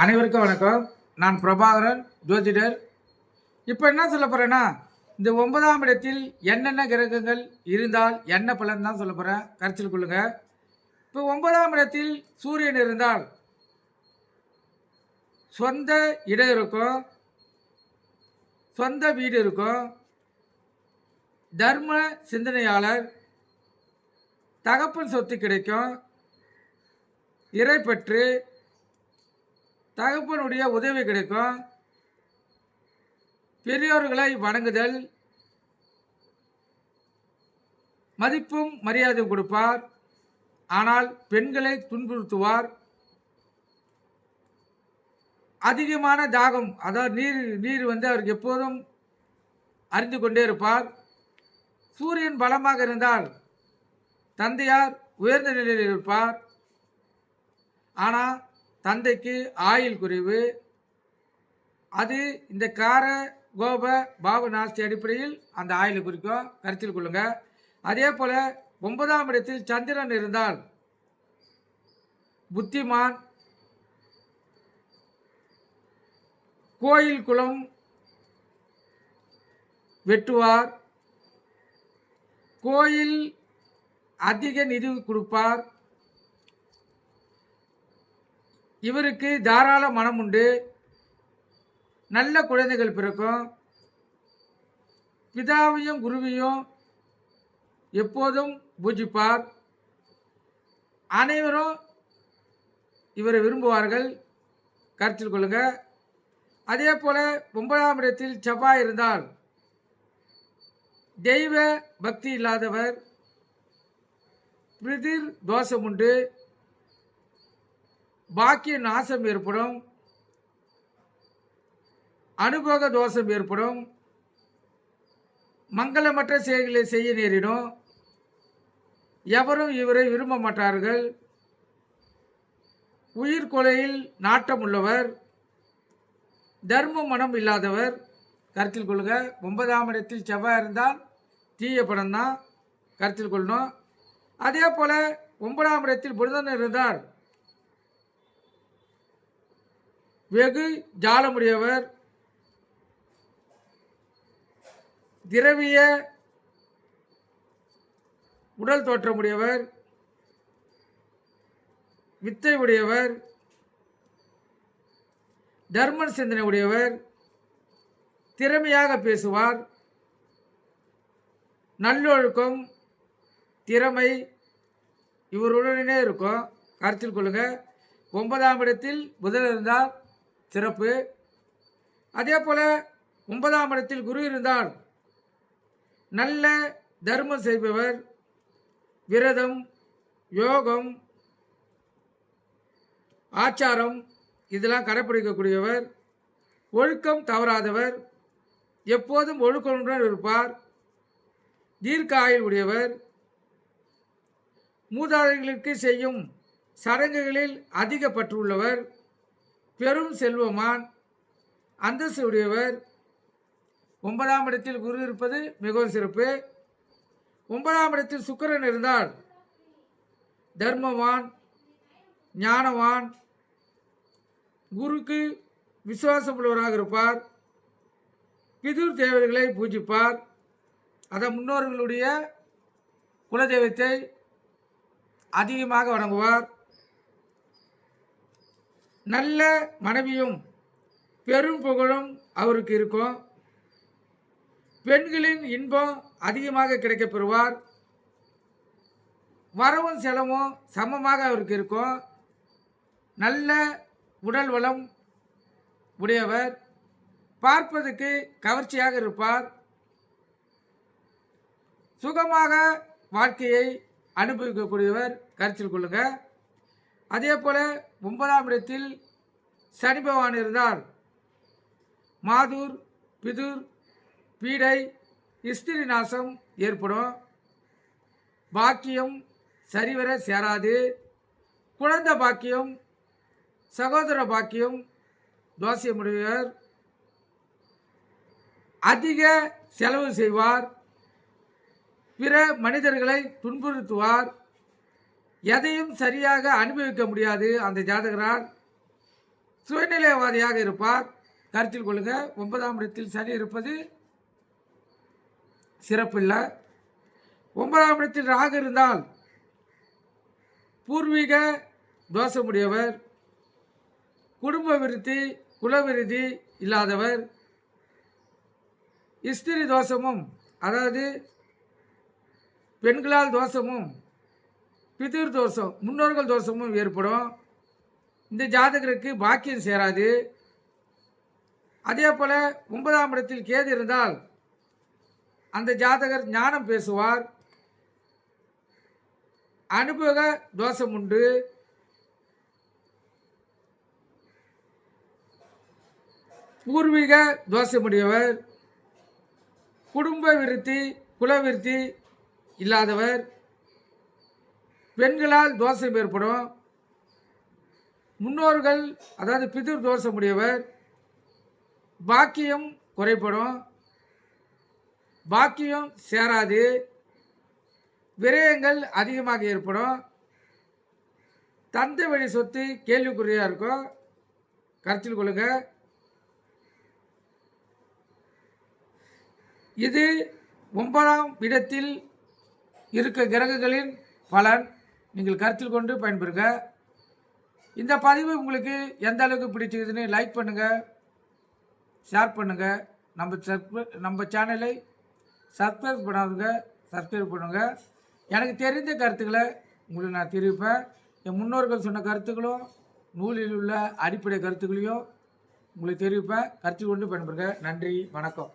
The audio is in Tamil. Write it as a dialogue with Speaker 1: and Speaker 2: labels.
Speaker 1: அனைவருக்கும் வணக்கம். நான் பிரபாகரன் ஜோதிடர். இப்போ என்ன சொல்ல போகிறேன்னா இந்த ஒன்பதாம் இடத்தில் என்னென்ன கிரகங்கள் இருந்தால் என்ன பலன் தான் சொல்ல போகிறேன் கருத்தில் கொள்ளுங்க. இப்போ ஒன்பதாம் இடத்தில் சூரியன் இருந்தால் சொந்த இடம் இருக்கும் சொந்த வீடு இருக்கும் தர்ம சிந்தனையாளர் தகப்பன் சொத்து கிடைக்கும் இறைப்பற்று தகப்பனுடைய உதவி கிடைக்கும். பெரியோர்களை வணங்குதல். மதிப்பும் மரியாதையும் கொடுப்பார். ஆனால் பெண்களை துன்புறுத்துவார். அதிகமான தாகம் அதாவது நீர் நீர் வந்து அவருக்கு எப்போதும் அறிந்து கொண்டே இருப்பார். சூரியன் பலமாக இருந்தால் தந்தையார் உயர்ந்த நிலையில் இருப்பார். ஆனால் தந்தைக்கு ஆயுள் குறைவு. அது இந்த கார கோப பாபு நாஸ்தி அடிப்படையில் அந்த ஆயுளை குறிக்கும் கருத்தில் கொள்ளுங்க. அதே போல் ஒன்பதாம் இடத்தில் சந்திரன் இருந்தால் புத்திமான் கோயில் குளம் வெட்டுவார். கோயில் அதிக நிதி கொடுப்பார். இவருக்கு தாராள மனம் உண்டு நல்ல குழந்தைகள் பிறக்கும். பிதாவையும் குருவையும் எப்போதும் பூஜிப்பார். அனைவரும் இவரை விரும்புவார்கள். கருத்தில் கொள்ளுங்க. அதே போல் ஒன்பதாம் இடத்தில் செவ்வாய் இருந்தால் தெய்வ பக்தி இல்லாதவர். பிரிதிர் தோஷம் உண்டு பாக்கிய நாசம் ஏற்படும். அனுபோக தோஷம் ஏற்படும். மங்களமற்ற செயல்களை செய்ய நேரிடும். எவரும் இவரை விரும்ப மாட்டார்கள். உயிர் கொலையில் நாட்டம் உள்ளவர். தர்ம மனம் இல்லாதவர். கருத்தில் கொள்ளுங்க ஒன்பதாம் இடத்தில் செவ்வாய் இருந்தால் தீய படம் தான் கருத்தில் கொள்ளணும். அதே போல் ஒன்பதாம் இடத்தில் புதன் இருந்தால் வெகு ஜாலமுடையவர். திரவிய உடல் தோற்றமுடையவர். வித்தை உடையவர் தர்ம சிந்தனை உடையவர் திறமையாக பேசுவார். நல்லொழுக்கம் திறமை இவருடனே இருக்கும் கருத்தில் கொள்ளுங்கள் ஒன்பதாம் இடத்தில் புதன் இருந்தால் சிறப்பு. அதே போல் ஒன்பதாம் இடத்தில் குரு இருந்தால் நல்ல தர்மம் செய்பவர் விரதம் யோகம் ஆச்சாரம் இதெல்லாம் கடைப்பிடிக்கக்கூடியவர். ஒழுக்கம் தவறாதவர் எப்போதும் ஒழுக்கமுடன் இருப்பார். தீர்க்க ஆயுள் உடையவர் மூதாதைகளுக்கு செய்யும் சடங்குகளில் அதிக பற்று உள்ளவர். பெரும் செல்வமான் அந்தஸ்து உடையவர் ஒன்பதாம் இடத்தில் குரு இருப்பது மிகவும் சிறப்பு. ஒன்பதாம் இடத்தில் சுக்கரன் இருந்தால் தர்மவான் ஞானவான் குருக்கு விசுவாசம் உள்ளவராக இருப்பார். பிதுர் தேவர்களை பூஜிப்பார். அத முன்னோர்களுடைய குலதெய்வத்தை அதிகமாக வணங்குவார். நல்ல மனைவியும் பெரும் புகழும் அவருக்கு இருக்கும். பெண்களின் இன்பம் அதிகமாக கிடைக்கப்பெறுவார். வரவும் செலவும் சமமாக அவருக்கு இருக்கும். நல்ல உடல் வளம் உடையவர். பார்ப்பதற்கு கவர்ச்சியாக இருப்பார். சுகமாக வாழ்க்கையை அனுபவிக்கக்கூடியவர். கருத்தில் கொள்ளுங்கள் அதே போல் ஒன்பதாம் இடத்தில் சனி பகவான் இருந்தால் மாதூர் பிதுர் பீடை இஸ்திரி நாசம் ஏற்படும். பாக்கியம் சரிவர சேராது. குழந்தை பாக்கியம் சகோதர பாக்கியம் தோசியமுடையவர் அதிக செலவு செய்வார். பிற மனிதர்களை துன்புறுத்துவார். எதையும் சரியாக அனுபவிக்க முடியாது. அந்த ஜாதகரால் சுயநிலைவாதியாக இருப்பார். கருத்தில் கொள்ளுங்க. ஒன்பதாம் இடத்தில் சனி இருப்பது சிறப்பில்லை. ஒன்பதாம் இடத்தில் ராகு இருந்தால் பூர்வீக தோஷமுடையவர் குடும்ப விருத்தி குலவிருதி இல்லாதவர் இஸ்திரி தோஷமும் அதாவது பெண்களால் தோஷமும் பிதிர் தோஷம் முன்னோர்கள் தோஷமும் ஏற்படும். இந்த ஜாதகருக்கு பாக்கியம் சேராது. அதே போல் ஒன்பதாம் இடத்தில் கேது இருந்தால் அந்த ஜாதகர் ஞானம் பேசுவார். அனுபவ தோஷம் உண்டு. பூர்வீக தோஷமுடையவர் குடும்ப விருத்தி குலவிருத்தி இல்லாதவர் பெண்களால் தோஷம் ஏற்படும். முன்னோர்கள் அதாவது பிதிர் தோஷமுடையவர் பாக்கியம் குறைப்படும் பாக்கியம் சேராது. விரயங்கள் அதிகமாக ஏற்படும். தந்தை வழி சொத்து கேள்விக்குறியாக இருக்கும். கருத்தில் கொள்ளுங்க. இது ஒன்பதாம் இடத்தில் இருக்க கிரகங்களின் பலன். நீங்கள் கருத்தில் கொண்டு பயன்பெறுங்க இந்த பதிவு உங்களுக்கு எந்த அளவுக்கு பிடிச்சிருக்குதுன்னு லைக் பண்ணுங்கள் ஷேர் பண்ணுங்கள் நம்ம சப்ஸ்கிரை நம்ம சேனலை சப்ஸ்கிரைப் பண்ணாதுங்க சப்ஸ்கிரைப் பண்ணுங்கள் எனக்கு தெரிந்த கருத்துக்களை உங்களுக்கு நான் தெரிவிப்பேன். என் முன்னோர்கள் சொன்ன கருத்துக்களும் நூலில் உள்ள அடிப்படை கருத்துக்களையும் உங்களுக்கு தெரிவிப்பேன். கருத்து கொண்டு பயன்பெறுங்க நன்றி வணக்கம்.